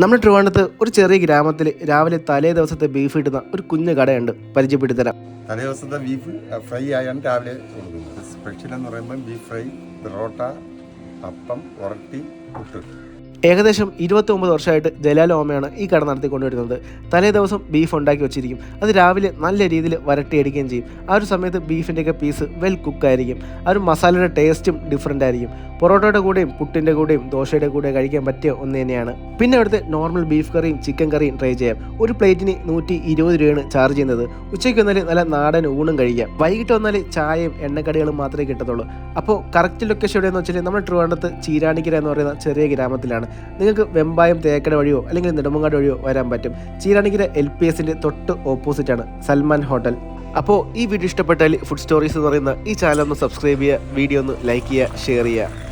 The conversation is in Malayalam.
നമ്മുടെ ട്രിവാണ്ടത്ത് ഒരു ചെറിയ ഗ്രാമത്തിൽ രാവിലെ തലേ ദിവസത്തെ ബീഫ് ഇടുന്ന ഒരു കുഞ്ഞു കടയുണ്ട്. പരിചയപ്പെടുത്തരാം തലേ ദിവസത്തെ ബീഫ് ഫ്രൈ ആയാണ് രാവിലെ കൊടുക്കുന്നത് സ്പെഷ്യൽ എന്ന് പറയുമ്പോൾ ബീഫ് ഫ്രൈ പൊറോട്ട അപ്പം ഉറട്ടി പുട്ട്. ഏകദേശം ഇരുപത്തി ഒമ്പത് വർഷമായിട്ട് ജലാൽ ഓമയാണ് ഈ കട നടത്തിക്കൊണ്ടുവരുന്നത്. തലേ ദിവസം ബീഫ് ഉണ്ടാക്കി വെച്ചിരിക്കും. അത് രാവിലെ നല്ല രീതിയിൽ വരട്ടിയടിക്കുകയും ചെയ്യും. ആ ഒരു സമയത്ത് ബീഫിന്റെയൊക്കെ പീസ് വെൽ കുക്കായിരിക്കും ആ ഒരു മസാലയുടെ ടേസ്റ്റും ഡിഫറെന്റ് ആയിരിക്കും. പൊറോട്ടയുടെ കൂടെയും പുട്ടിന്റെ കൂടെയും ദോശയുടെ കൂടെയും കഴിക്കാൻ പറ്റിയ ഒന്ന് തന്നെയാണ്. പിന്നെ അവിടുത്തെ നോർമൽ ബീഫ് കറിയും ചിക്കൻ കറിയും ട്രൈ ചെയ്യാം. ഒരു പ്ലേറ്റിന് നൂറ്റി ഇരുപത് രൂപയാണ് ചാർജ് ചെയ്യുന്നത്. ഉച്ചയ്ക്ക് വന്നാൽ നല്ല നാടൻ ഊണും കഴിക്കാം. വൈകിട്ട് വന്നാൽ ചായയും എണ്ണക്കടികളും മാത്രമേ കിട്ടത്തുള്ളൂ. അപ്പോൾ കറക്റ്റ് ലൊക്കേഷൻ എവിടെയെന്ന് വെച്ചാൽ നമ്മുടെ ട്രിവാണ്ടത്ത് ചീരാണിക്കര എന്ന് പറയുന്ന ചെറിയ ഗ്രാമത്തിലാണ്. നിങ്ങൾക്ക് വെമ്പായം തേക്കട വഴിയോ അല്ലെങ്കിൽ നെടുമങ്ങാട് വഴിയോ വരാൻ പറ്റും. ചീരാണിക്കര എൽ പി എസിന്റെ തൊട്ട് ഓപ്പോസിറ്റാണ് സൽമാൻ ഹോട്ടൽ. അപ്പോൾ ഈ വീഡിയോ ഇഷ്ടപ്പെട്ടാൽ ഫുഡ് സ്റ്റോറീസ് എന്ന് പറയുന്ന ഈ ചാനൽ ഒന്ന് സബ്സ്ക്രൈബ് ചെയ്യുക വീഡിയോ ഒന്ന് ലൈക്ക് ചെയ്യുക ഷെയർ ചെയ്യുക.